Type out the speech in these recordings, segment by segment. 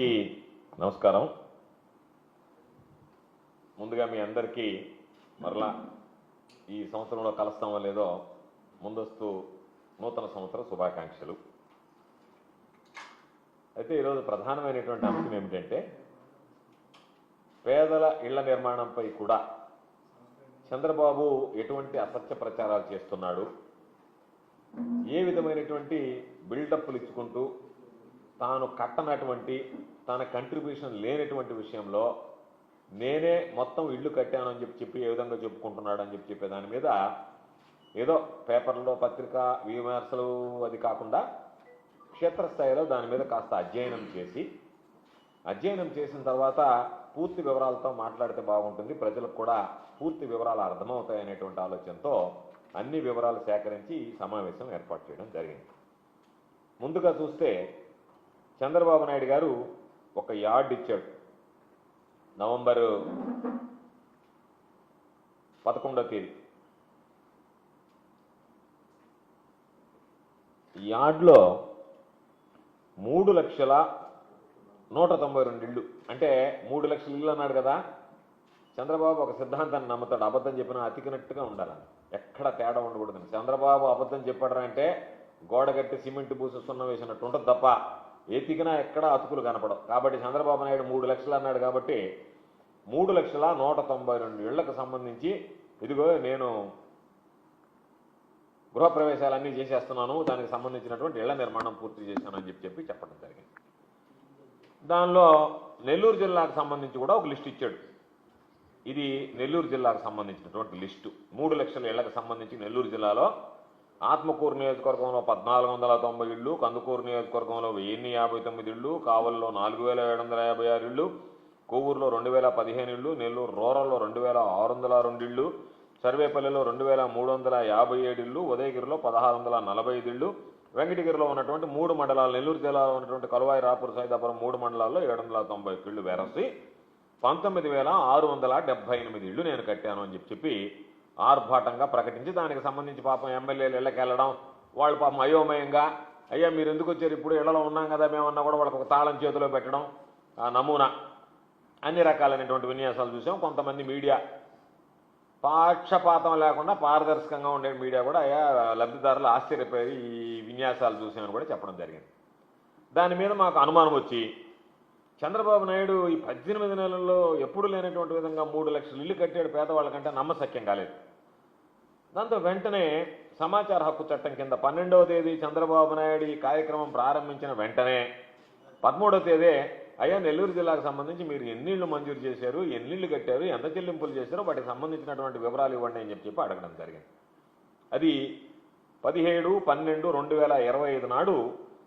అందరికీ నమస్కారం. ముందుగా మీ అందరికీ మరలా ఈ సంవత్సరంలో కలుస్తామో లేదో ముందస్తు నూతన సంవత్సర శుభాకాంక్షలు. అయితే ఈరోజు ప్రధానమైనటువంటి అంశం ఏమిటంటే పేదల ఇళ్ళ నిర్మాణంపై కూడా చంద్రబాబు ఎటువంటి అసత్య ప్రచారాలు చేస్తున్నాడు ఏ విధమైనటువంటి బిల్డప్లు ఇచ్చుకుంటూ తాను కట్టనటువంటి తన కంట్రిబ్యూషన్ లేనటువంటి విషయంలో నేనే మొత్తం ఇల్లు కట్టానని చెప్పి చెప్పి ఏ విధంగా చెప్పుకుంటున్నాడు అని చెప్పి చెప్పే దాని మీద ఏదో పేపర్లో పత్రిక విమర్శలు అది కాకుండా క్షేత్రస్థాయిలో దాని మీద కాస్త అధ్యయనం చేసి అధ్యయనం చేసిన తర్వాత పూర్తి వివరాలతో మాట్లాడితే బాగుంటుంది. ప్రజలకు కూడా పూర్తి వివరాలు అర్థమవుతాయనేటువంటి ఆలోచనతో అన్ని వివరాలు సేకరించి ఈ సమావేశం ఏర్పాటు చేయడం జరిగింది. ముందుగా చూస్తే చంద్రబాబు నాయుడు గారు ఒక యార్డ్ ఇచ్చాడు. నవంబరు పదకొండో తేదీ. ఈ యార్డ్లో మూడు లక్షల నూట తొంభై రెండు ఇళ్ళు. అంటే మూడు లక్షల ఇళ్ళు అన్నాడు కదా. చంద్రబాబు ఒక సిద్ధాంతాన్ని నమ్ముతాడు. అబద్ధం చెప్పినా అతికినట్టుగా ఉండాలని. ఎక్కడ తేడా ఉండకూడదని. చంద్రబాబు అబద్ధం చెప్పాడు అంటే గోడ కట్టి సిమెంట్ పూసి సున్నం వేసినట్టు ఉంటుంది తప్ప ఎతికినా ఎక్కడ అతుకులు కనపడవు. కాబట్టి చంద్రబాబు నాయుడు మూడు లక్షలు అన్నాడు కాబట్టి మూడు లక్షల నూట తొంభై రెండు ఇళ్ళకు సంబంధించి ఇదిగో నేను గృహప్రవేశాలన్నీ చేసేస్తున్నాను దానికి సంబంధించినటువంటి ఇళ్ళ నిర్మాణం పూర్తి చేశానని చెప్పి చెప్పి చెప్పడం జరిగింది. దానిలో నెల్లూరు జిల్లాకు సంబంధించి కూడా ఒక లిస్ట్ ఇచ్చాడు. ఇది నెల్లూరు జిల్లాకు సంబంధించినటువంటి లిస్టు. మూడు లక్షల ఇళ్ళకు సంబంధించి నెల్లూరు జిల్లాలో ఆత్మకూరు నియోజకవర్గంలో పద్నాలుగు వందల తొంభై ఇళ్ళు కందుకూరు నియోజకవర్గంలో వెయ్యిన్ని యాభై తొమ్మిది ఇళ్ళు కావల్లో నాలుగు వేల ఏడు వందల యాభై ఆరు ఇళ్ళు కొవ్వూరులో రెండు వేల పదిహేను ఇళ్ళు నెల్లూరు రూరల్లో రెండు వేల ఆరు వందల రెండు ఇళ్ళు సర్వేపల్లిలో రెండు వేల మూడు వందల యాభై ఏడు ఇళ్ళు ఉదయగిరిలో పదహారు వందల నలభై ఐదు ఇళ్ళు వెంకటగిరిలో ఉన్నటువంటి మూడు మండలాలు నెల్లూరు జిల్లాలో ఉన్నటువంటి కలువాయి రాపూర్ సైదాపురం మూడు మండలాల్లో ఏడు వందల తొంభై ఒక్క ఇళ్ళు వెరసి పంతొమ్మిది వేల ఆరు వందల డెబ్బై ఎనిమిది ఇళ్ళు నేను కట్టాను అని చెప్పి చెప్పి ఆర్భాటంగా ప్రకటించి దానికి సంబంధించి పాపం ఎమ్మెల్యేలు ఇళ్ళకెళ్ళడం వాళ్ళు పాపం అయోమయంగా అయ్యా మీరు ఎందుకు వచ్చారు? ఇప్పుడు ఇళ్ళలో ఉన్నాం కదా మేమన్నా కూడా వాళ్ళకి ఒక తాళం చేతిలో పెట్టడం ఆ నమూనా. అన్ని రకాలైనటువంటి విన్యాసాలు చూసాం. కొంతమంది మీడియా పాక్షపాతం లేకుండా పారదర్శకంగా ఉండే మీడియా కూడా అయ్యా లబ్ధిదారులు ఆశ్చర్యపోయి ఈ విన్యాసాలు చూసామని కూడా చెప్పడం జరిగింది. దాని మీద మాకు అనుమానం వచ్చి చంద్రబాబు నాయుడు ఈ పద్దెనిమిది నెలల్లో ఎప్పుడు లేనటువంటి విధంగా మూడు లక్షలు ఇల్లు కట్టాడు పేదవాళ్ళకంటే నమ్మసక్యం కాలేదు. దాంతో వెంటనే సమాచార హక్కు చట్టం కింద పన్నెండవ తేదీ చంద్రబాబు నాయుడు ఈ కార్యక్రమం ప్రారంభించిన వెంటనే పదమూడవ తేదీ అయ్యా నెల్లూరు జిల్లాకు సంబంధించి మీరు ఎన్ని ఇళ్ళు మంజూరు చేశారు ఎన్నిళ్ళు కట్టారు ఎంత చెల్లింపులు చేశారో వాటికి సంబంధించినటువంటి వివరాలు ఇవ్వండి అని చెప్పి చెప్పి అడగడం జరిగింది. అది పదిహేడు పన్నెండు రెండు వేల ఇరవై ఐదు నాడు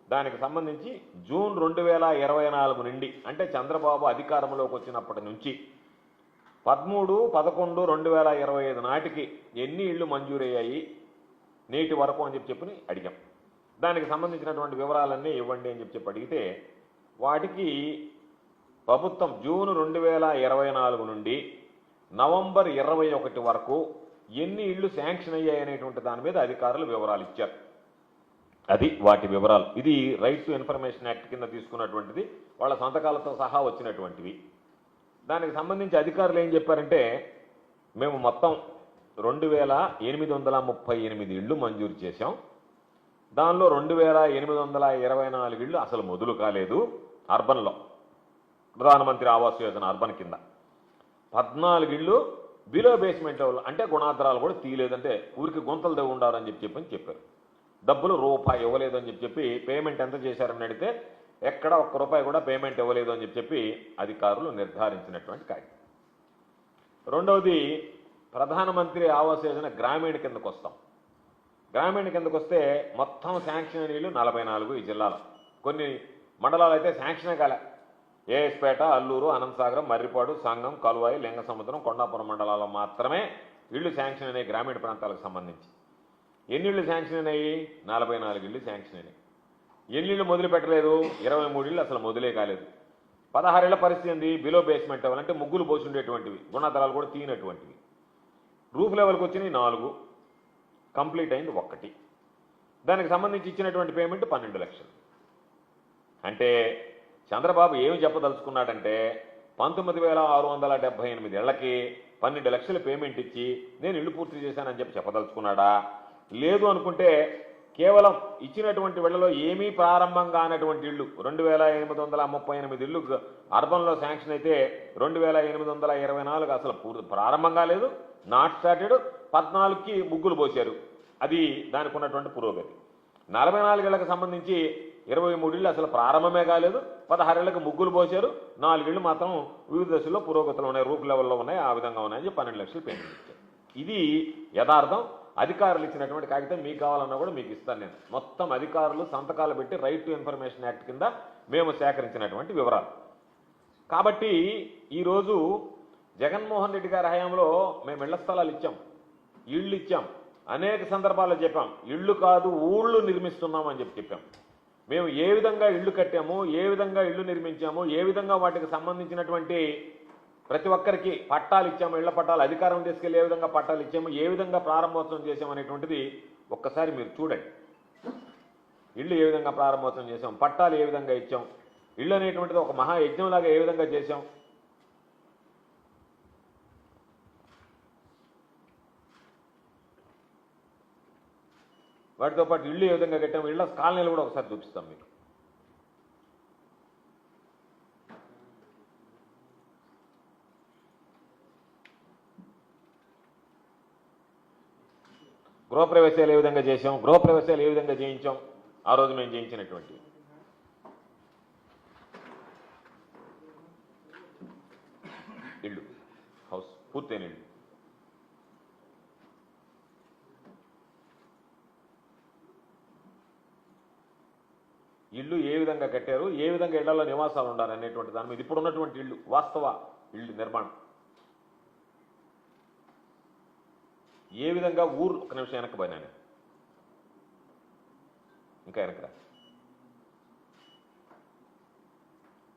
దానికి సంబంధించి జూన్ రెండు వేల ఇరవై నాలుగు నుండి అంటే చంద్రబాబు అధికారంలోకి వచ్చినప్పటి నుంచి పదమూడు పదకొండు రెండు వేల ఇరవై ఐదు నాటికి ఎన్ని ఇళ్ళు మంజూరయ్యాయి? నేటి వరకు అని చెప్పి చెప్పి అడిగాం. దానికి సంబంధించినటువంటి వివరాలన్నీ ఇవ్వండి అని చెప్పి చెప్పి అడిగితే వాటికి ప్రభుత్వం జూన్ రెండు వేల ఇరవై నాలుగు నుండి నవంబర్ ఇరవై ఒకటి వరకు ఎన్ని ఇళ్ళు శాంక్షన్ అయ్యాయి అనేటువంటి దాని మీద అధికారులు వివరాలు ఇచ్చారు. అది వాటి వివరాలు. ఇది రైట్ టు ఇన్ఫర్మేషన్ యాక్ట్ కింద తీసుకున్నటువంటిది. వాళ్ళ సంతకాలతో సహా వచ్చినటువంటివి. దానికి సంబంధించి అధికారులు ఏం చెప్పారంటే మేము మొత్తం రెండు వేల ఎనిమిది వందల ముప్పై ఎనిమిది ఇళ్ళు మంజూరు చేశాం. దానిలో రెండు వేల ఎనిమిది వందల ఇరవై నాలుగు ఇళ్ళు అసలు మొదలు కాలేదు. అర్బన్లో ప్రధానమంత్రి ఆవాస్ యోజన అర్బన్ కింద. పద్నాలుగు ఇళ్ళు బిలో బేస్మెంట్ లెవెల్ అంటే గుణాధారాలు కూడా తీయలేదంటే ఊరికి గుంతలు దేవు ఉండాలని చెప్పి చెప్పని చెప్పారు. డబ్బులు రూపాయి ఇవ్వలేదు అని చెప్పి పేమెంట్ ఎంత చేశారని అడిగితే ఎక్కడ ఒక్క రూపాయి కూడా పేమెంట్ ఇవ్వలేదు అని చెప్పి చెప్పి అధికారులు నిర్ధారించినటువంటి కార్యం రెండవది ప్రధానమంత్రి ఆవాస్ యోజన గ్రామీణ కిందకు వస్తాం. గ్రామీణ కిందకు వస్తే మొత్తం శాంక్షన్ నీళ్ళు నలభై నాలుగు ఈ జిల్లాలో. కొన్ని మండలాలు అయితే శాంక్షనే కాలే. ఏఎస్పేట అల్లూరు అనంతసాగరం మర్రిపాడు సంగం కలువాయి లింగసముద్రం కొండాపురం మండలాల్లో మాత్రమే ఇళ్ళు శాంక్షన్ అనే గ్రామీణ ప్రాంతాలకు సంబంధించి. ఎన్నిళ్ళు శాంక్షన్ అయినాయి? నలభై నాలుగు ఇళ్ళు శాంక్షన్ అయినాయి. ఎన్నిళ్ళు మొదలు పెట్టలేదు? ఇరవై మూడు అసలు మొదలే కాలేదు. పదహారేళ్ళ పరిస్థితి ఏంది? బిలో బేస్మెంట్ లెవెల్ అంటే ముగ్గులు పోసి ఉండేటువంటివి గుణాధరాలు కూడా తీయనటువంటివి రూఫ్ లెవెల్కి వచ్చినాయి నాలుగు. కంప్లీట్ అయింది ఒక్కటి. దానికి సంబంధించి ఇచ్చినటువంటి పేమెంట్ పన్నెండు లక్షలు. అంటే చంద్రబాబు ఏమి చెప్పదలుచుకున్నాడంటే పంతొమ్మిది వేల ఆరు వందల డెబ్బై ఎనిమిది ఏళ్ళకి పన్నెండు లక్షల పేమెంట్ ఇచ్చి నేను ఇల్లు పూర్తి చేశానని చెప్పి చెప్పదలుచుకున్నాడా? లేదు అనుకుంటే కేవలం ఇచ్చినటువంటి వెళ్ళలో ఏమీ ప్రారంభం కానటువంటి ఇళ్ళు. రెండు వేల ఎనిమిది వందల ముప్పై ఎనిమిది ఇళ్ళు అర్బన్లో శాంక్షన్ అయితే రెండు వేల ఎనిమిది వందల ఇరవై నాలుగు అసలు పూర్తి ప్రారంభం కాలేదు. Not started. పద్నాలుగుకి ముగ్గులు పోశారు. అది దానికి ఉన్నటువంటి పురోగతి. నలభై నాలుగేళ్ళకు సంబంధించి ఇరవై మూడేళ్ళు అసలు ప్రారంభమే కాలేదు. పదహారేళ్ళకు ముగ్గులు పోశారు. నాలుగేళ్ళు మాత్రం వివిధ దశల్లో పురోగతులు ఉన్నాయి. రూప్ లెవెల్లో ఉన్నాయి. ఆ విధంగా ఉన్నాయని చెప్పి పన్నెండు లక్షలు పేమెంట్ ఇది యథార్థం. అధికారులు ఇచ్చినటువంటి కాగితం మీకు కావాలన్నా కూడా మీకు ఇస్తాను నేను. మొత్తం అధికారులు సంతకాలు పెట్టి రైట్ టు ఇన్ఫర్మేషన్ యాక్ట్ కింద మేము సేకరించినటువంటి వివరాలు. కాబట్టి ఈరోజు జగన్మోహన్ రెడ్డి గారి హయాంలో మేము ఇళ్ళ స్థలాలు ఇచ్చాం. ఇళ్ళు ఇచ్చాం. అనేక సందర్భాల్లో చెప్పాం. ఇళ్ళు కాదు ఊళ్ళు నిర్మిస్తున్నాం అని చెప్పి చెప్పాం. మేము ఏ విధంగా ఇళ్ళు కట్టాము ఏ విధంగా ఇళ్ళు నిర్మించాము ఏ విధంగా వాటికి సంబంధించినటువంటి ప్రతి ఒక్కరికి పట్టాలు ఇచ్చాము ఇళ్ళ పట్టాలు అధికారం తీసుకెళ్ళి ఏ విధంగా పట్టాలు ఇచ్చాము ఏ విధంగా ప్రారంభోత్సవం చేసాము అనేటువంటిది ఒక్కసారి మీరు చూడండి. ఇళ్ళు ఏ విధంగా ప్రారంభోత్సవం చేసాం పట్టాలు ఏ విధంగా ఇచ్చాం ఇళ్ళు అనేటువంటిది ఒక మహా యజ్ఞంలాగా ఏ విధంగా చేసాం వాటితో పాటు ఇళ్ళు ఏ విధంగా కట్టాము ఇళ్ళ కాలనీలు కూడా ఒకసారి చూపిస్తాం మీకు. గృహప్రవేశాలు ఏ విధంగా చేసాం గృహప్రవేశాలు ఏ విధంగా చేయించాం? ఆ రోజు మేము చేయించినటువంటి ఇల్లు. హౌస్. పూర్తయిన ఇల్లు. ఇల్లు ఏ విధంగా కట్టారు? ఏ విధంగా ఇళ్ళలో నివాసాలు ఉండాలి అనేటువంటి దాని మీద ఇప్పుడు ఉన్నటువంటి ఇల్లు వాస్తవ ఇల్లు నిర్మాణం. ఏ విధంగా ఊరు ఒక నిమిషం వెనక్కి ఇంకా వెనకరా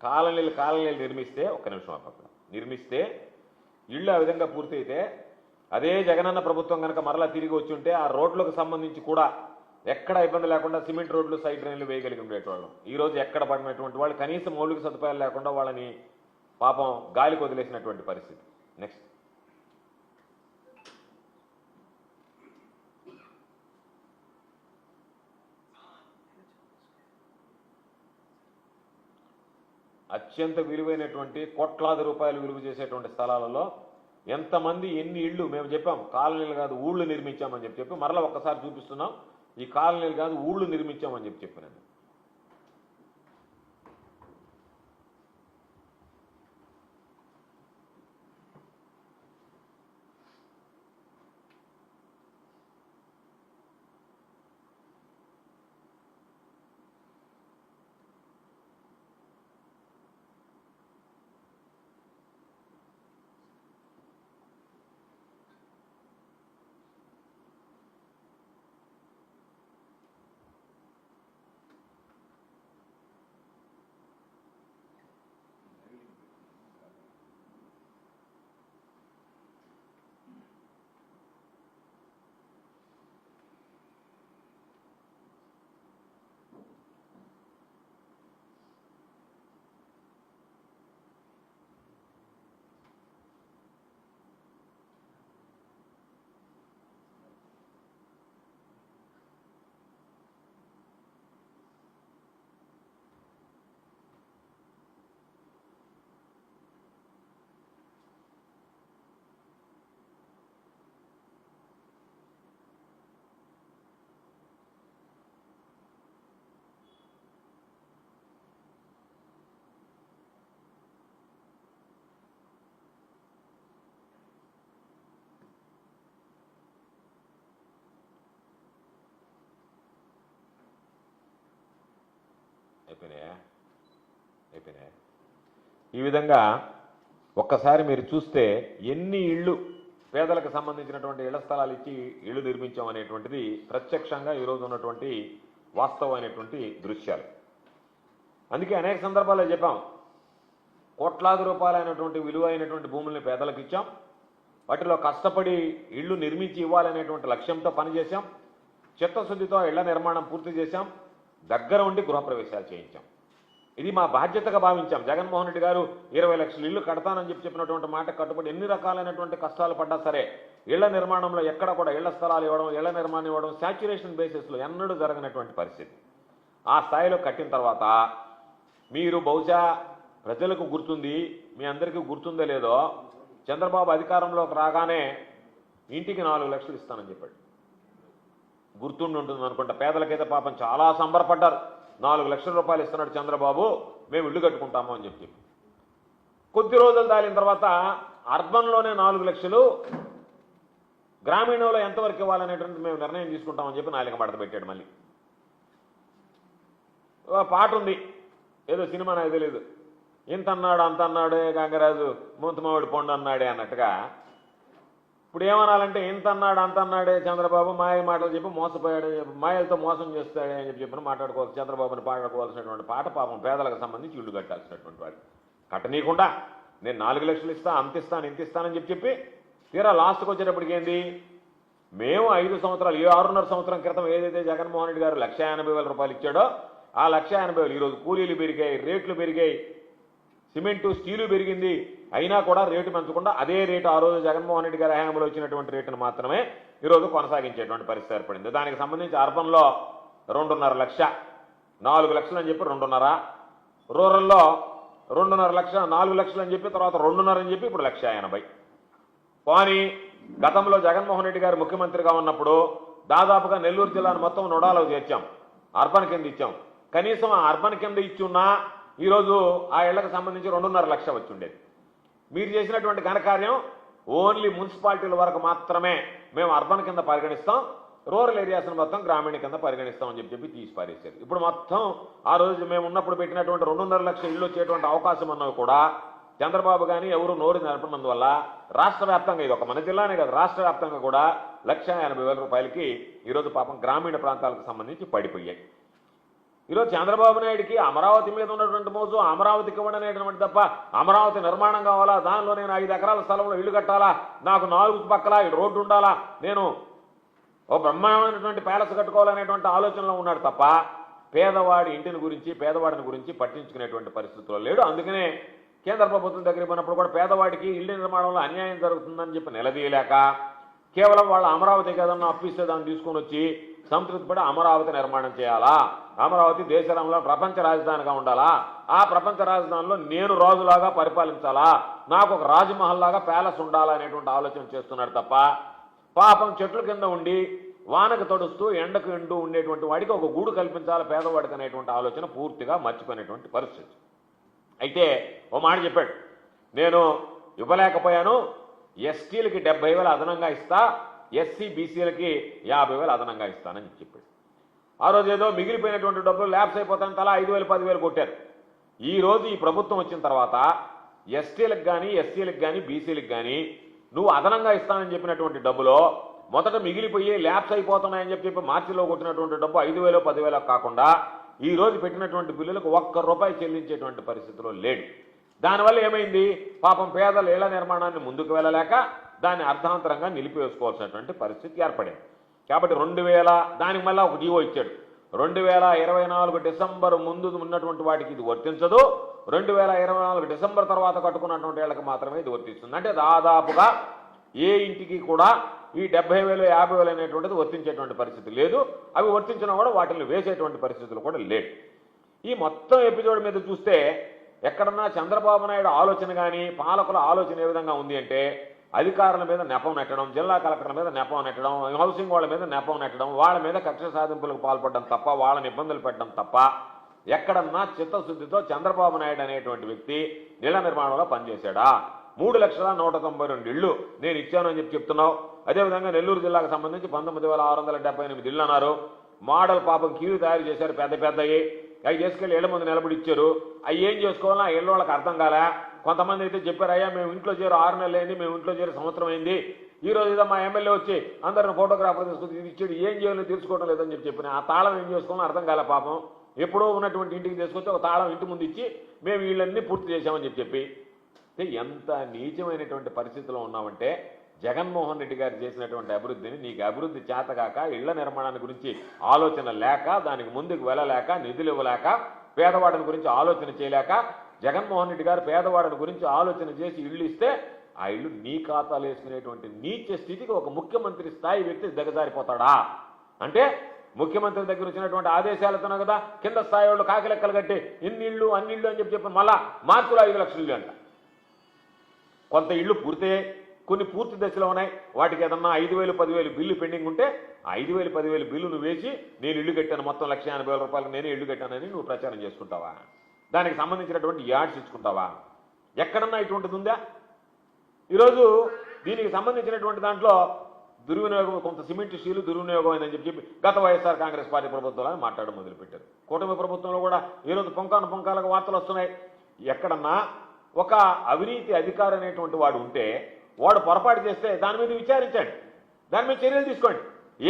కాలనీలు కాలనీలు నిర్మిస్తే ఒక్క నిమిషం ఆ పక్కన. నిర్మిస్తే ఇళ్ళు ఆ విధంగా పూర్తయితే అదే జగనన్న ప్రభుత్వం కనుక మరలా తిరిగి వచ్చి ఉంటే ఆ రోడ్లకు సంబంధించి కూడా ఎక్కడ ఇబ్బంది లేకుండా సిమెంట్ రోడ్లు సైడ్ డ్రైన్లు వేయగలిగి ఉండేటవాళ్ళం ఈరోజు ఎక్కడ పడినటువంటి వాళ్ళు కనీసం మౌలిక సదుపాయాలు లేకుండా వాళ్ళని పాపం గాలికి వదిలేసినటువంటి పరిస్థితి. నెక్స్ట్ అత్యంత విలువైనటువంటి కోట్లాది రూపాయలు విలువ చేసేటువంటి స్థలాలలో ఎంతమంది ఎన్ని ఇళ్ళు మేము చెప్పాం కాలనీలు కాదు ఊళ్ళు నిర్మించామని చెప్పి చెప్పి మరలా ఒక్కసారి చూపిస్తున్నాం. ఈ కాలనీలు కాదు ఊళ్ళు నిర్మించామని చెప్పి చెప్పినాను అయిపోయినాయా అయిపోయినాయా ఈ విధంగా ఒక్కసారి మీరు చూస్తే ఎన్ని ఇళ్ళు పేదలకు సంబంధించినటువంటి ఇళ్ళ స్థలాలు ఇచ్చి ఇళ్ళు నిర్మించాం అనేటువంటిది ప్రత్యక్షంగా ఈరోజు ఉన్నటువంటి వాస్తవమైనటువంటి దృశ్యాలు. అందుకే అనేక సందర్భాల్లో చెప్పాం. కోట్లాది రూపాయలైనటువంటి విలువైనటువంటి భూముల్ని పేదలకు ఇచ్చాం. వాటిలో కష్టపడి ఇళ్ళు నిర్మించి ఇవ్వాలనేటువంటి లక్ష్యంతో పనిచేశాం. చిత్తశుద్ధితో ఇళ్ళ నిర్మాణం పూర్తి చేశాం. దగ్గర ఉండి గృహప్రవేశాలు చేయించాం. ఇది మా బాధ్యతగా భావించాం. జగన్మోహన్ రెడ్డి గారు ఇరవై లక్షలు ఇల్లు కడతానని చెప్పి చెప్పినటువంటి మాట కట్టుబడి ఎన్ని రకాలైనటువంటి కష్టాలు పడ్డా సరే ఇళ్ళ నిర్మాణంలో ఎక్కడ కూడా ఇళ్ళ స్థలాలు ఇవ్వడం ఇళ్ళ నిర్మాణం ఇవ్వడం శాచ్యురేషన్ బేసిస్లో ఎన్నడూ జరగనటువంటి పరిస్థితి. ఆ స్థాయిలో కట్టిన తర్వాత మీరు బహుశా ప్రజలకు గుర్తుంది మీ అందరికీ గుర్తుందో లేదో చంద్రబాబు అధికారంలోకి రాగానే ఇంటికి నాలుగు లక్షలు ఇస్తానని చెప్పాడు. గుర్తుండి ఉంటుంది అనుకుంటా పేదలకైతే పాపం చాలా సంబరపడ్డారు. నాలుగు లక్షల రూపాయలు ఇస్తున్నాడు చంద్రబాబు మేము ఇల్లు కట్టుకుంటాము అని చెప్పి. కొద్ది రోజులు దాలిన తర్వాత అర్బన్లోనే నాలుగు లక్షలు గ్రామీణంలో ఎంతవరకు ఇవ్వాలనేటువంటి మేము నిర్ణయం తీసుకుంటామని చెప్పి నాలుగు మడత పెట్టాడు మళ్ళీ. ఓ పాట ఉంది. ఏదో సినిమా నాకు తెలియదు ఇంత అన్నాడు అంత అన్నాడే గంగరాజు ముంతమావిడి పొండు అన్నాడే అన్నట్టుగా ఇప్పుడు ఏమనాలంటే ఇంత అన్నాడు అంత అన్నాడే చంద్రబాబు మాయ మాటలు చెప్పి మోసపోయాడు మాయలతో మోసం చేస్తాడే అని చెప్పి చెప్పిన మాట్లాడుకోవాలి చంద్రబాబుని పాడుకోవాల్సినటువంటి పాట పాపం పేదలకు సంబంధించి ఇల్లు కట్టాల్సినటువంటి వాడు. కట్టనీయకుండా నేను నాలుగు లక్షలు ఇస్తా అంత ఇస్తాను ఇంత ఇస్తానని చెప్పి చెప్పి తీరా లాస్ట్కి వచ్చేటప్పటికి ఏంది? మేము ఐదు సంవత్సరాలు ఏ ఆరున్నర సంవత్సరం క్రితం ఏదైతే జగన్మోహన్ రెడ్డి గారు లక్ష ఎనభై వేల రూపాయలు ఇచ్చాడో ఆ లక్ష ఎనభై వేలు ఈరోజు కూలీలు పెరిగాయి రేట్లు పెరిగాయి సిమెంటు స్టీలు పెరిగింది అయినా కూడా రేటు పెంచకుండా అదే రేటు ఆ రోజు జగన్మోహన్ రెడ్డి గారి హయాంలో వచ్చినటువంటి రేటును మాత్రమే ఈరోజు కొనసాగించేటువంటి పరిస్థితి ఏర్పడింది. దానికి సంబంధించి అర్బన్లో రెండున్నర లక్ష నాలుగు లక్షలు అని చెప్పి రెండున్నర రూరల్లో రెండున్నర లక్ష నాలుగు లక్షలు అని చెప్పి తర్వాత రెండున్నర అని చెప్పి ఇప్పుడు లక్ష ఎనభై. పోనీ గతంలో జగన్మోహన్ రెడ్డి గారు ముఖ్యమంత్రిగా ఉన్నప్పుడు దాదాపుగా నెల్లూరు జిల్లాను మొత్తం నొడాలో చేర్చాం అర్బన్ కింద ఇచ్చాం. కనీసం ఆ అర్బన్ కింద ఇచ్చున్నా ఈరోజు ఆ ఇళ్ళకు సంబంధించి రెండున్నర లక్ష వచ్చి ఉండేది. మీరు చేసినటువంటి ఘనకార్యం ఓన్లీ మున్సిపాలిటీల వరకు మాత్రమే మేము అర్బన్ కింద పరిగణిస్తాం రూరల్ ఏరియాస్ని మొత్తం గ్రామీణ కింద పరిగణిస్తాం అని చెప్పి చెప్పి తీసి పారేశారు. ఇప్పుడు మొత్తం ఆ రోజు మేము ఉన్నప్పుడు పెట్టినటువంటి రెండున్నర లక్షల ఇల్లు వచ్చేటువంటి అవకాశం అన్నవి కూడా చంద్రబాబు కానీ ఎవరు నోరు నడపనందువల్ల రాష్ట్ర వ్యాప్తంగా ఇది ఒక మన జిల్లానే కాదు రాష్ట్ర వ్యాప్తంగా కూడా లక్ష ఎనభై వేల రూపాయలకి ఈరోజు పాపం గ్రామీణ ప్రాంతాలకు సంబంధించి పడిపోయాయి. ఈరోజు చంద్రబాబు నాయుడికి అమరావతి మీద ఉన్నటువంటి మోజు అమరావతికి ఇవ్వడనేటువంటి తప్ప అమరావతి నిర్మాణం కావాలా? దానిలో నేను ఐదు ఎకరాల స్థలంలో ఇల్లు కట్టాలా? నాకు నాలుగు పక్కల రోడ్డు ఉండాలా? నేను ఓ బ్రహ్మాండమైనటువంటి ప్యాలెస్ కట్టుకోవాలనేటువంటి ఆలోచనలో ఉన్నాడు తప్ప పేదవాడి ఇంటిని గురించి పేదవాడిని గురించి పట్టించుకునేటువంటి పరిస్థితుల్లో లేడు. అందుకనే కేంద్ర ప్రభుత్వం దగ్గరికి పోయినప్పుడు కూడా పేదవాడికి ఇల్లు నిర్మాణంలో అన్యాయం జరుగుతుందని చెప్పి నిలదీయలేక కేవలం వాళ్ళ అమరావతి ఏదన్నా అప్పిస్తే దాన్ని తీసుకొని వచ్చి సంతృప్తిపడి అమరావతి నిర్మాణం చేయాలా? అమరావతి దేశంలో ప్రపంచ రాజధానిగా ఉండాలా? ఆ ప్రపంచ రాజధానిలో నేను రాజులాగా పరిపాలించాలా? నాకు ఒక రాజమహల్ లాగా ప్యాలెస్ ఉండాలా అనేటువంటి ఆలోచన చేస్తున్నాడు తప్ప పాపం చెట్ల కింద ఉండి వానకు తడుస్తూ ఎండకు ఎండు ఉండేటువంటి వాడికి ఒక గూడు కల్పించాలి పేదవాడికి అనేటువంటి ఆలోచన పూర్తిగా మర్చిపోయినటువంటి పరిస్థితి. అయితే ఓ మాట చెప్పాడు. నేను ఇవ్వలేకపోయాను ఎస్టీలకి డెబ్బై వేలు అదనంగా ఇస్తా ఎస్సీ బీసీలకి యాభై వేలు అదనంగా ఇస్తానని చెప్పాడు. ఆ రోజు ఏదో మిగిలిపోయినటువంటి డబ్బులు ల్యాబ్స్ అయిపోతాను తలా ఐదు వేలు పదివేలు కొట్టారు. ఈరోజు ఈ ప్రభుత్వం వచ్చిన తర్వాత ఎస్టీలకు కానీ ఎస్సీలకు కానీ బీసీలకు కానీ నువ్వు అదనంగా ఇస్తానని చెప్పినటువంటి డబ్బులో మొదట మిగిలిపోయి ల్యాబ్స్ అయిపోతున్నాయని చెప్పి చెప్పి మార్చిలో కొట్టినటువంటి డబ్బు ఐదు వేలు పదివేలు కాకుండా ఈ రోజు పెట్టినటువంటి బిల్లులకు ఒక్క రూపాయి చెల్లించేటువంటి పరిస్థితిలో లేడు. దానివల్ల ఏమైంది? పాపం పేదలు ఇళ్ళ నిర్మాణాన్ని ముందుకు వెళ్ళలేక దాన్ని అర్థాంతరంగా నిలిపివేసుకోవాల్సినటువంటి పరిస్థితి ఏర్పడింది. కాబట్టి రెండు వేల దానికి మళ్ళీ ఒక జీవో ఇచ్చాడు. రెండు వేల ఇరవై నాలుగు డిసెంబర్ ముందు ఉన్నటువంటి వాటికి ఇది వర్తించదు. రెండు వేల ఇరవై నాలుగు డిసెంబర్ తర్వాత కట్టుకున్నటువంటి వాళ్ళకి మాత్రమే ఇది వర్తిస్తుంది. అంటే దాదాపుగా ఏ ఇంటికి కూడా ఈ డెబ్బై వేలు యాభై వేలు అనేటువంటిది వర్తించేటువంటి పరిస్థితి లేదు. అవి వర్తించినా కూడా వాటిని వేసేటువంటి పరిస్థితులు కూడా లేవు. ఈ మొత్తం ఎపిసోడ్ మీద చూస్తే ఎక్కడన్నా చంద్రబాబు నాయుడు ఆలోచన కానీ పాలకుల ఆలోచన ఏ విధంగా ఉంది అంటే అధికారుల మీద నెపం నెట్టడం జిల్లా కలెక్టర్ల మీద నెపం నెట్టడం హౌసింగ్ వాళ్ళ మీద నెపం నెట్టడం వాళ్ళ మీద కక్ష సాధింపులకు పాల్పడడం తప్ప వాళ్ళని ఇబ్బందులు పెట్టడం తప్ప ఎక్కడన్నా చిత్తశుద్ధితో చంద్రబాబు నాయుడు అనేటువంటి వ్యక్తి నీళ్ళ నిర్మాణంలో పనిచేశాడా? మూడు లక్షల నూట తొంభై రెండు ఇళ్ళు నేను ఇచ్చాను అని చెప్పి చెప్తున్నావు. అదేవిధంగా నెల్లూరు జిల్లాకు సంబంధించి పంతొమ్మిది వేల ఆరు వందల డెబ్బై ఎనిమిది ఇళ్ళు అన్నారు. మోడల్ పాపం కీలు తయారు చేశారు పెద్ద పెద్దవి. అవి చేసుకెళ్ళి ఇళ్ళ ముందు నిలబడి ఇచ్చారు. అవి ఏం చేసుకోవాలో ఆ ఇళ్ళ వాళ్ళకి అర్థం కాలే. కొంతమంది అయితే చెప్పారు అయ్యా మేము ఇంట్లో చేరు ఆరు నెలలు అయింది మేము ఇంట్లో చేరు సంవత్సరం అయింది. ఈ రోజు ఏదో మా ఎమ్మెల్యే వచ్చి అందరిని ఫోటోగ్రాఫర్ తీసుకుని ఇది ఇచ్చాడు ఏం చేయాలో తెలుసుకోవడం లేదని చెప్పి చెప్పిన. ఆ తాళం ఏం చేసుకోవాలో అర్థం కాలే పాపం. ఎప్పుడో ఉన్నటువంటి ఇంటికి తీసుకొచ్చి ఒక తాళం ఇంటి ముందు ఇచ్చి మేము వీళ్ళన్నీ పూర్తి చేశామని చెప్పి చెప్పి. ఎంత నీచమైనటువంటి పరిస్థితిలో ఉన్నామంటే జగన్మోహన్ రెడ్డి గారు చేసినటువంటి అభివృద్ధిని నీకు అభివృద్ధి చేతగాక ఇళ్ళ నిర్మాణాన్ని గురించి ఆలోచన లేక దానికి ముందుకు వెళ్ళలేక నిధులు ఇవ్వలేక పేదవాడిని గురించి ఆలోచన చేయలేక జగన్మోహన్ రెడ్డి గారు పేదవాడిని గురించి ఆలోచన చేసి ఇల్లు ఇస్తే ఆ ఇల్లు నీ ఖాతాలు వేసుకునేటువంటి నీచ స్థితికి ఒక ముఖ్యమంత్రి స్థాయి వ్యక్తి దిగజారిపోతాడా? అంటే ముఖ్యమంత్రి దగ్గర వచ్చినటువంటి ఆదేశాలతోనే కదా కింద స్థాయి వాళ్ళు కాకిలెక్కలు కట్టి ఇన్ని ఇళ్ళు అన్ని ఇళ్ళు అని చెప్పి చెప్పి మళ్ళా మార్పులు ఐదు లక్షలు అంట. కొంత ఇళ్ళు పూర్తయ్యాయి కొన్ని పూర్తి దశలో ఉన్నాయి. వాటికి ఏదన్నా ఐదు వేలు పదివేలు బిల్లు పెండింగ్ ఉంటే ఆ ఐదు వేలు పదివేలు బిల్లును వేసి నేను ఇల్లు కట్టాను మొత్తం లక్ష ఎనభై రూపాయలకు నేనే ఇల్లు కట్టానని నువ్వు ప్రచారం చేసుకుంటావా? దానికి సంబంధించినటువంటి యాడ్స్ ఇచ్చుకుంటావా? ఎక్కడన్నా ఇటువంటిది ఉందా ఈరోజు దీనికి సంబంధించినటువంటి దాంట్లో దుర్వినియోగం కొంత సిమెంట్ షీలు దుర్వినియోగం అయిందని చెప్పి చెప్పి గత వైఎస్ఆర్ కాంగ్రెస్ పార్టీ ప్రభుత్వంలో మాట్లాడడం మొదలుపెట్టారు. కూటమి ప్రభుత్వంలో కూడా ఈరోజు పొంకాను పొంకాలకు వార్తలు వస్తున్నాయి. ఎక్కడన్నా ఒక అవినీతి అధికారి అనేటువంటి వాడు ఉంటే వాడు పొరపాటు చేస్తే దాని మీద విచారించండి. దాని మీద చర్యలు తీసుకోండి.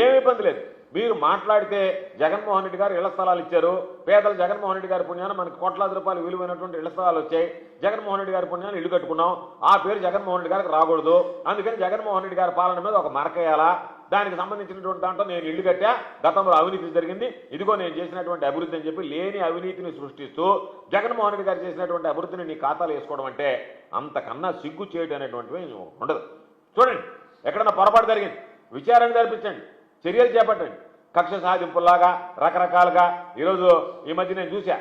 ఏమి ఇబ్బంది లేదు. మీరు మాట్లాడితే జగన్మోహన్ రెడ్డి గారు ఇళ్ళ స్థలాలు ఇచ్చారు. పేదలు జగన్మోహన్ రెడ్డి గారి పుణ్యాన మనకి కోట్లాది రూపాయలు విలువైనటువంటి ఇళ్ళ స్థలాలు వచ్చాయి. జగన్మోహన్ రెడ్డి గారి పుణ్యాన్ని ఇల్లు కట్టుకున్నాం. ఆ పేరు జగన్మోహన్ రెడ్డి గారికి రాకూడదు. అందుకని జగన్మోహన్ రెడ్డి గారి పాలన మీద ఒక మరకేయాలా దానికి సంబంధించినటువంటి దాంట్లో నేను ఇల్లు కట్టా. గతంలో అవినీతి జరిగింది. ఇదిగో నేను చేసినటువంటి అభివృద్ధి అని చెప్పి లేని అవినీతిని సృష్టిస్తూ జగన్మోహన్ రెడ్డి గారు చేసినటువంటి అభివృద్ధిని నీ ఖాతాలో వేసుకోవడం అంటే అంతకన్నా సిగ్గు చేయడం అనేటువంటివి ఉండదు. చూడండి ఎక్కడన్నా పొరపాటు జరిగింది. విచారణ జరిపించండి చర్యలు చేపట్టండి. కక్ష సాధింపులాగా రకరకాలుగా ఈరోజు ఈ మధ్య నేను చూశా.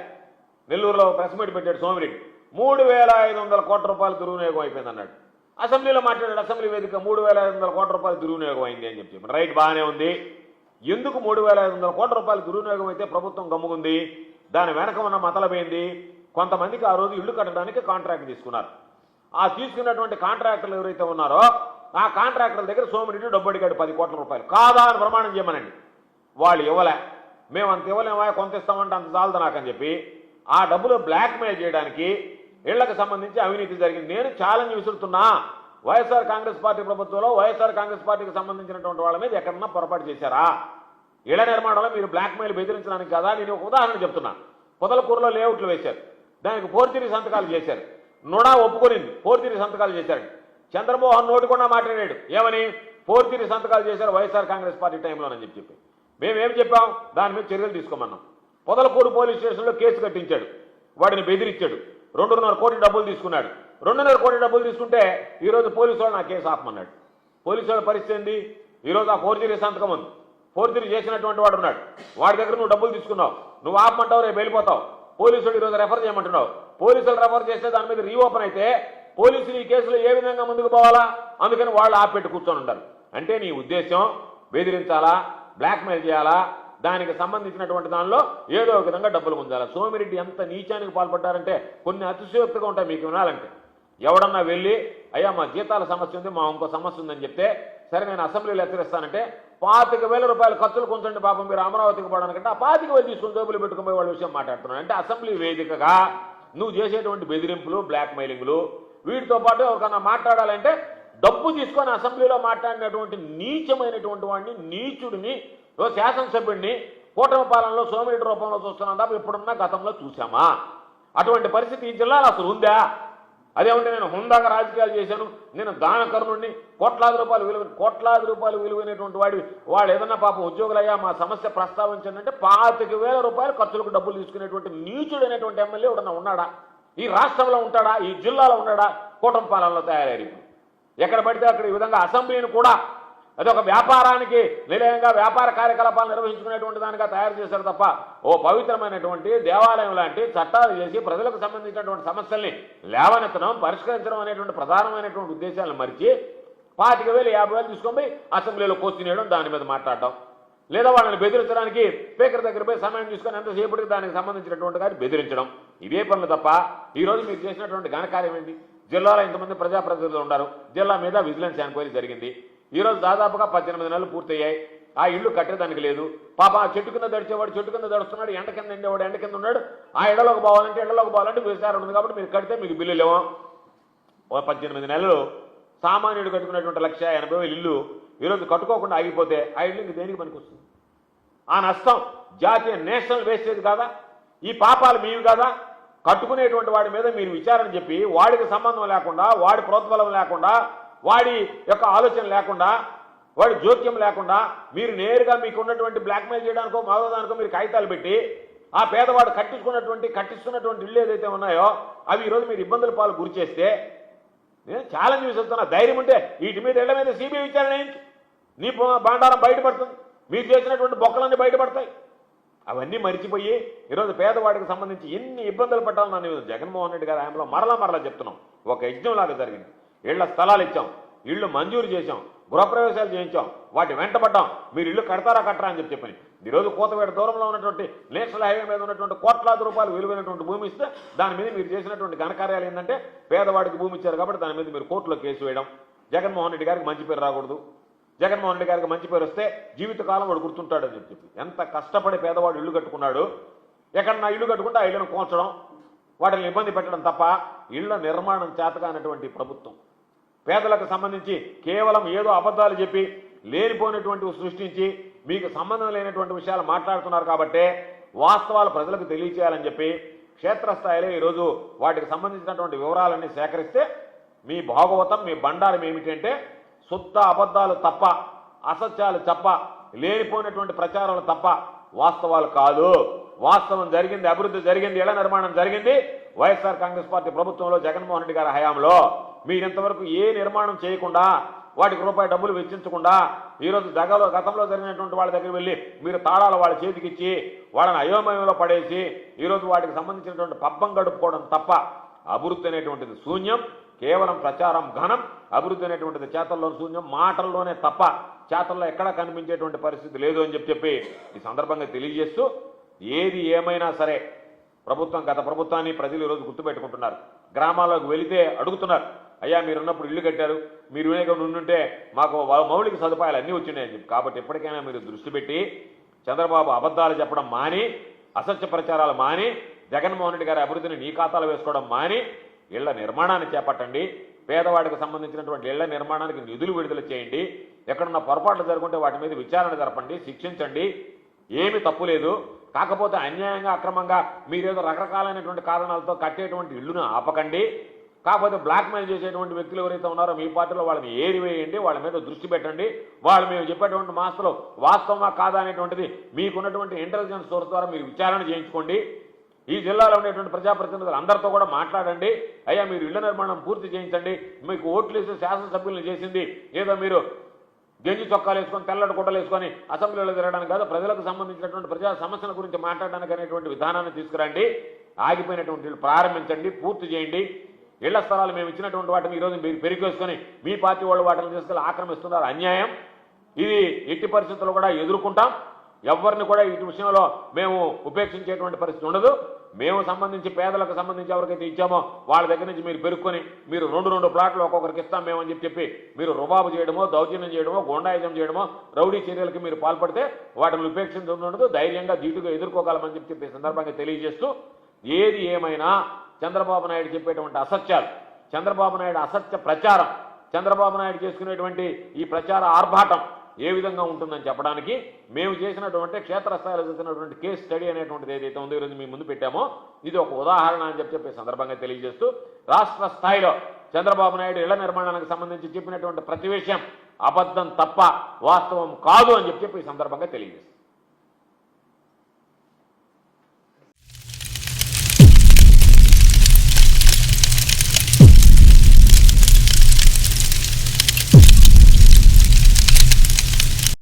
నెల్లూరులో ప్రెస్ మీట్ పెట్టాడు సోమిరెడ్డి. మూడు వేల ఐదు వందల కోట్ల రూపాయలు దుర్వినియోగం అయిపోయింది అన్నాడు అసెంబ్లీలో మాట్లాడాడు అసెంబ్లీ వేదిక మూడు వేల ఐదు వందల కోట్ల రూపాయలు దుర్వినియోగం అయింది అని చెప్పి. రైట్ బాగానే ఉంది. ఎందుకు మూడు వేల ఐదు వందల కోట్ల రూపాయలు దుర్వినియోగం అయితే ప్రభుత్వం గమ్ముకుంది దాని వెనక ఉన్న మతలమైంది కొంతమందికి ఆ రోజు ఇల్లు కట్టడానికి కాంట్రాక్ట్ తీసుకున్నారు. ఆ తీసుకున్నటువంటి కాంట్రాక్టర్లు ఎవరైతే ఉన్నారో ఆ కాంట్రాక్టర్ల దగ్గర సోమిరెడ్డి డబ్బు అడిగాడు పది కోట్ల రూపాయలు. కాదా అని ప్రమాణం చేయమనండి. వాళ్ళు ఇవ్వలే. మేము అంత ఇవ్వలేమా కొంత ఇస్తామంటే అంత చాలదు నాకని చెప్పి ఆ డబ్బులు బ్లాక్మెయిల్ చేయడానికి ఇళ్ళకు సంబంధించి అవినీతి జరిగింది. నేను ఛాలెంజ్ విసురుతున్నా. వైఎస్ఆర్ కాంగ్రెస్ పార్టీ ప్రభుత్వంలో వైఎస్ఆర్ కాంగ్రెస్ పార్టీకి సంబంధించినటువంటి వాళ్ళ మీద ఎక్కడన్నా పొరపాటు చేశారా? ఇళ్ళ నిర్మాణంలో మీరు బ్లాక్మెయిల్ బెదిరించడానికి కదా? నేను ఒక ఉదాహరణ చెప్తున్నా. పొదలకూరులో లేఅవుట్లు వేశారు. దానికి ఫోర్జరీ సంతకాలు చేశారు. నుడా ఒప్పుకొనింది. ఫోర్జరీ సంతకాలు చేశారు. చంద్రమోహన్ నోటికుండా మాట్లాడాడు. ఏమని? ఫోర్జరీ సంతకాలు చేశారు వైఎస్ఆర్ కాంగ్రెస్ పార్టీ టైంలోనని చెప్పి చెప్పి. మేమేం చెప్పాం? దాని మీద చర్యలు తీసుకోమన్నాం. పొదలకూరు పోలీస్ స్టేషన్లో కేసు కట్టించాడు. వాడిని బెదిరించాడు. రెండున్నర కోటి డబ్బులు తీసుకున్నాడు. రెండున్నర కోటి డబ్బులు తీసుకుంటే ఈరోజు పోలీసు వాళ్ళు నా కేసు ఆపమన్నాడు. పోలీసు వాళ్ళ పరిస్థితి ఏంది? ఈరోజు ఆ ఫోర్జరీ సంతకం ఉంది. ఫోర్జరీ చేసినటువంటి వాడు ఉన్నాడు. వాడి దగ్గర నువ్వు డబ్బులు తీసుకున్నావు. నువ్వు ఆపమంటావు రేపు వెళ్ళిపోతావు. పోలీసులు ఈరోజు రెఫర్ చేయమంటున్నావు. పోలీసులు రెఫర్ చేస్తే దాని మీద రీఓపెన్ అయితే పోలీసులు ఈ కేసులో ఏ విధంగా ముందుకు పోవాలా? అందుకని వాళ్ళు ఆపెట్టి కూర్చొని ఉంటారు అంటే నీ ఉద్దేశం బెదిరించాలా? బ్లాక్మెయిల్ చేయాలా? దానికి సంబంధించినటువంటి దానిలో ఏదో ఒక విధంగా డబ్బులు ముందాలా? సోమిరెడ్డి ఎంత నీచానికి పాల్పడ్డారంటే కొన్ని అతిశయోక్తిగా ఉంటాయి మీకు వినాలంటే. ఎవడన్నా వెళ్ళి అయ్యా మా జీతాల సమస్య ఉంది మా ఇంకో సమస్య ఉందని చెప్తే సరే నేను అసెంబ్లీలో హెచ్చరిస్తానంటే పాతిక వేల రూపాయల ఖర్చులు కొంచెం పాపం మీరు అమరావతికి పోవడానికంటే ఆ పాతిక వేలు తీసుకుని జోబులు పెట్టుకుని వాళ్ళ విషయం మాట్లాడుతున్నాను. అంటే అసెంబ్లీ వేదికగా నువ్వు చేసేటువంటి బెదిరింపులు బ్లాక్ మెయిలింగ్లు వీటితో పాటు ఎవరికన్నా మాట్లాడాలంటే డబ్బు తీసుకొని అసెంబ్లీలో మాట్లాడినటువంటి నీచమైనటువంటి వాడిని నీచుడిని శాసనసభ్యుడిని కూటమి పాలనలో సోమిరెడ్డి రూపంలో చూస్తున్నాం తప్ప ఇప్పుడున్న గతంలో చూసామా అటువంటి పరిస్థితి ఈ జిల్లాలో అసలు ఉందా? అదేమంటే నేను హుందాగా రాజకీయాలు చేశాను నేను దానకర్ణుడిని కోట్లాది రూపాయలు విలువ కోట్లాది రూపాయలు విలువైనటువంటి వాడి వాడు ఏదన్నా పాపం ఉద్యోగులయ్యా మా సమస్య ప్రస్తావించండి పాతిక వేల రూపాయలు ఖర్చులకు డబ్బులు తీసుకునేటువంటి నీచుడైనటువంటి ఎమ్మెల్యే ఎవడన్నా ఉన్నాడా? ఈ రాష్ట్రంలో ఉంటాడా? ఈ జిల్లాలో ఉన్నాడా? కూటమి పాలనలో తయారయ్యారు ఎక్కడ పడితే అక్కడ ఈ విధంగా అసెంబ్లీని కూడా అదొక వ్యాపారానికి నిలయంగా వ్యాపార కార్యకలాపాలు నిర్వహించుకునేటువంటి దానిగా తయారు చేశారు తప్ప ఓ పవిత్రమైనటువంటి దేవాలయం లాంటి చట్టాలు చేసి ప్రజలకు సంబంధించినటువంటి సమస్యల్ని లేవనెత్తడం పరిష్కరించడం అనేటువంటి ప్రధానమైనటువంటి ఉద్దేశాలను మరిచి పాతిక వేలు యాభై వేలు తీసుకొని పోయి అసెంబ్లీలో కూర్చునేయడం దాని మీద మాట్లాడడం. లేదా వాళ్ళని బెదిరించడానికి స్పీకర్ దగ్గర పోయి సమయం తీసుకొని ఎంతసేపటికి దానికి సంబంధించినటువంటి గారి బెదిరించడం. ఇవే పనులు తప్ప ఈ రోజు మీరు చేసినటువంటి ఘనకార్యం ఏంటి? జిల్లాలో ఇంతమంది ప్రజాప్రతినిధులు ఉన్నారు. జిల్లా మీద విజిలెన్స్ ఎంక్వైరీ జరిగింది. ఈరోజు దాదాపుగా పద్దెనిమిది నెలలు పూర్తయ్యాయి. ఆ ఇల్లు కట్టేదానికి లేదు. పాప ఆ చెట్టు కింద దడిచేవాడు చెట్టు కింద దడుస్తున్నాడు ఎండ కింద ఎండేవాడు ఎండ కింద ఉన్నాడు. ఆ ఎండలోకి పోవాలంటే ఎండలోకి పోవాలంటే విచారణ ఉంది కాబట్టి మీరు కడితే మీకు బిల్లు లేవు. పద్దెనిమిది నెలలు సామాన్యుడు కట్టుకున్నటువంటి లక్ష ఎనభై వేలు ఇల్లు ఈరోజు కట్టుకోకుండా ఆగిపోతే ఆ ఇల్లు ఇంక దేనికి పనికొస్తుంది? ఆ నష్టం జాతీయ నేషనల్ వేస్టేజ్ కాదా? ఈ పాపాలు మీవి కాదా? కట్టుకునేటువంటి వాడి మీద మీరు విచారణ చెప్పి వాడికి సంబంధం లేకుండా వాడి ప్రోత్బలం లేకుండా వాడి యొక్క ఆలోచన లేకుండా వాడి జోక్యం లేకుండా మీరు నేరుగా మీకు ఉన్నటువంటి బ్లాక్మెయిల్ చేయడానికో మరో దానికో మీరు కాగితాలు పెట్టి ఆ పేదవాడు కట్టించుకున్నటువంటి కట్టిస్తున్నటువంటి ఇళ్ళు ఏదైతే ఉన్నాయో అవి ఈరోజు మీరు ఇబ్బందుల పాలు గురి చేస్తే నేను ఛాలెంజ్ విసురుతున్నా ధైర్యం ఉంటే వీటి మీద ఇళ్ళ మీద సిబిఐ విచారణ నీ బ- బండారం బయటపడుతుంది. మీరు చేసినటువంటి బొక్కలన్నీ బయటపడతాయి. అవన్నీ మరిచిపోయి ఈరోజు పేదవాడికి సంబంధించి ఎన్ని ఇబ్బందులు పట్టాలని నన్ను జగన్మోహన్ రెడ్డి గారి ఆయనలో మరలా మరలా చెప్తున్నాం. ఒక యజ్ఞంలాగా జరిగింది. ఇళ్ళ స్థలాలు ఇచ్చాం. ఇళ్ళు మంజూరు చేశాం. గృహప్రవేశాలు చేయించాం. వాటి వెంట పడ్డాం. మీరు ఇల్లు కడతారా కట్టరా అని చెప్పి చెప్పని. ఈరోజు కోతవేట దూరంలో ఉన్నటువంటి నేషనల్ హైవే మీద ఉన్నటువంటి కోట్లాది రూపాయలు విలువైనటువంటి భూమి ఇస్తే దాని మీద మీరు చేసినటువంటి ఘనకార్యాలు ఏంటంటే పేదవాడికి భూమి ఇచ్చారు కాబట్టి దాని మీద మీరు కోర్టులో కేసు వేయడం. జగన్మోహన్ రెడ్డి గారికి మంచి పేరు రాకూడదు. జగన్మోహన్ రెడ్డి గారికి మంచి పేరు వస్తే జీవితకాలం వాడు గుర్తుంటాడని చెప్పి ఎంత కష్టపడి పేదవాడు ఇల్లు కట్టుకున్నాడు ఎక్కడ నా ఇల్లు కట్టుకుంటే ఆ ఇల్లును కోల్చడం వాటిని ఇబ్బంది పెట్టడం తప్ప ఇళ్ళ నిర్మాణం చేతకానటువంటి ప్రభుత్వం. పేదలకు సంబంధించి కేవలం ఏదో అబద్ధాలు చెప్పి లేనిపోయినటువంటి సృష్టించి మీకు సంబంధం లేనటువంటి విషయాలు మాట్లాడుతున్నారు కాబట్టే వాస్తవాలు ప్రజలకు తెలియచేయాలని చెప్పి క్షేత్రస్థాయిలో ఈరోజు వాటికి సంబంధించినటువంటి వివరాలన్నీ సేకరిస్తే మీ భాగవతం మీ బండారం ఏమిటంటే శుద్ధ అబద్ధాలు తప్ప అసత్యాలు తప్ప లేనిపోయినటువంటి ప్రచారాలు తప్ప వాస్తవాలు కాదు. వాస్తవం జరిగింది అభివృద్ధి జరిగింది ఇళ్ళ నిర్మాణం జరిగింది. వైఎస్ఆర్ కాంగ్రెస్ పార్టీ ప్రభుత్వంలో జగన్మోహన్ రెడ్డి గారి హయాంలో మీరు ఇంతవరకు ఏ నిర్మాణం చేయకుండా వాటికి రూపాయి డబ్బులు వెచ్చించకుండా ఈరోజు జగలో గతంలో జరిగినటువంటి వాళ్ళ దగ్గర వెళ్ళి మీరు తాళాలు వాళ్ళ చేతికి ఇచ్చి వాళ్ళని అయోమయంలో పడేసి ఈరోజు వాటికి సంబంధించినటువంటి పబ్బం గడుపుకోవడం తప్ప అభివృద్ధి అనేటువంటిది శూన్యం కేవలం ప్రచారం ఘనం. అభివృద్ధి అనేటువంటిది చేతల్లో శూన్యం మాటల్లోనే తప్ప చేతల్లో ఎక్కడా కనిపించేటువంటి పరిస్థితి లేదు అని చెప్పి చెప్పి ఈ సందర్భంగా తెలియజేస్తూ ఏది ఏమైనా సరే ప్రభుత్వం గత ప్రభుత్వాన్ని ప్రజలు ఈరోజు గుర్తుపెట్టుకుంటున్నారు. గ్రామాల్లోకి వెళితే అడుగుతున్నారు అయ్యా మీరున్నప్పుడు ఇల్లు కట్టారు మీరు వినేగా ఉండుంటే మాకు మౌలిక సదుపాయాలు అన్నీ వచ్చినాయని చెప్పి. కాబట్టి ఎప్పటికైనా మీరు దృష్టి పెట్టి చంద్రబాబు అబద్ధాలు చెప్పడం మాని అసత్య ప్రచారాలు మాని జగన్మోహన్ రెడ్డి గారి అభివృద్ధిని నీ ఖాతాలో వేసుకోవడం మాని ఇళ్ళ నిర్మాణాన్ని చేపట్టండి పేదవాడికి సంబంధించినటువంటి ఇళ్ళ నిర్మాణానికి నిధులు విడుదల చేయండి. ఎక్కడున్న పొరపాట్లు జరుగుంటే వాటి మీద విచారణ జరపండి శిక్షించండి. ఏమి తప్పు లేదు. కాకపోతే అన్యాయంగా అక్రమంగా మీరేదో రకరకాలైనటువంటి కారణాలతో కట్టేటువంటి ఇల్లును ఆపకండి. కాకపోతే బ్లాక్ మెయిల్ చేసేటువంటి వ్యక్తులు ఎవరైతే ఉన్నారో మీ పార్టీలో వాళ్ళని ఏరివేయండి వాళ్ళ మీద దృష్టి పెట్టండి. వాళ్ళు మేము చెప్పేటువంటి మాస్టర్లు వాస్తవమా కాదా అనేటువంటిది మీకున్నటువంటి ఇంటెలిజెన్స్ సోర్స్ ద్వారా మీరు విచారణ చేయించుకోండి. ఈ జిల్లాలో ఉండేటువంటి ప్రజాప్రతినిధులు అందరితో కూడా మాట్లాడండి. అయ్యా మీరు ఇళ్ళ నిర్మాణం పూర్తి చేయించండి. మీకు ఓట్లు వేసి శాసనసభ్యులను చేసింది. ఏదో మీరు గెంజి చొక్కాలు వేసుకొని తెల్లటి గుడ్డలు వేసుకొని అసెంబ్లీలో తిరగడానికి కాదు ప్రజలకు సంబంధించినటువంటి ప్రజా సమస్యల గురించి మాట్లాడడానికి అనేటువంటి విధానాన్ని తీసుకురండి. ఆగిపోయినటువంటి ప్రారంభించండి పూర్తి చేయండి. ఇళ్ళ స్థలాలు మేము ఇచ్చినటువంటి వాటిని ఈరోజు మీరు పెరిగేసుకొని మీ పార్టీ వాళ్ళు వాటిని తీసుకెళ్ళి ఆక్రమిస్తున్నారు. అన్యాయం. ఇది ఎట్టి పరిస్థితుల్లో కూడా ఎదుర్కొంటాం. ఎవరిని కూడా ఇటు విషయంలో మేము ఉపేక్షించేటువంటి పరిస్థితి ఉండదు. మేము సంబంధించి పేదలకు సంబంధించి ఎవరికైతే ఇచ్చామో వాళ్ళ దగ్గర నుంచి మీరు పెరుక్కొని మీరు రెండు రెండు ప్లాట్లు ఒక్కొక్కరికి ఇస్తాం మేమని చెప్పి చెప్పి మీరు రుబాబు చేయడమో దౌర్జన్యం చేయడమో గోండాయుధం చేయడమో రౌడీ చర్యలకి మీరు పాల్పడితే వాటిని ఉపేక్షించడం ధైర్యంగా ధీటుగా ఎదుర్కోగలమని చెప్పి చెప్పి సందర్భంగా తెలియజేస్తూ ఏది ఏమైనా చంద్రబాబు నాయుడు చెప్పేటువంటి అసత్యాలు చంద్రబాబు నాయుడు అసత్య ప్రచారం చంద్రబాబు నాయుడు చేసుకునేటువంటి ఈ ప్రచార ఆర్భాటం ఏ విధంగా ఉంటుందని చెప్పడానికి మేము చేసినటువంటి క్షేత్రస్థాయిలో చేసినటువంటి కేస్ స్టడీ అనేటువంటిది ఏదైతే ఉందో ఈరోజు మీ ముందు పెట్టామో ఇది ఒక ఉదాహరణ అని చెప్పి చెప్పే సందర్భంగా తెలియజేస్తూ రాష్ట్ర స్థాయిలో చంద్రబాబు నాయుడు ఇళ్ళ నిర్మాణానికి సంబంధించి చెప్పినటువంటి ప్రతి విషయం అబద్ధం తప్ప వాస్తవం కాదు అని చెప్పి చెప్పి ఈ సందర్భంగా తెలియజేస్తుంది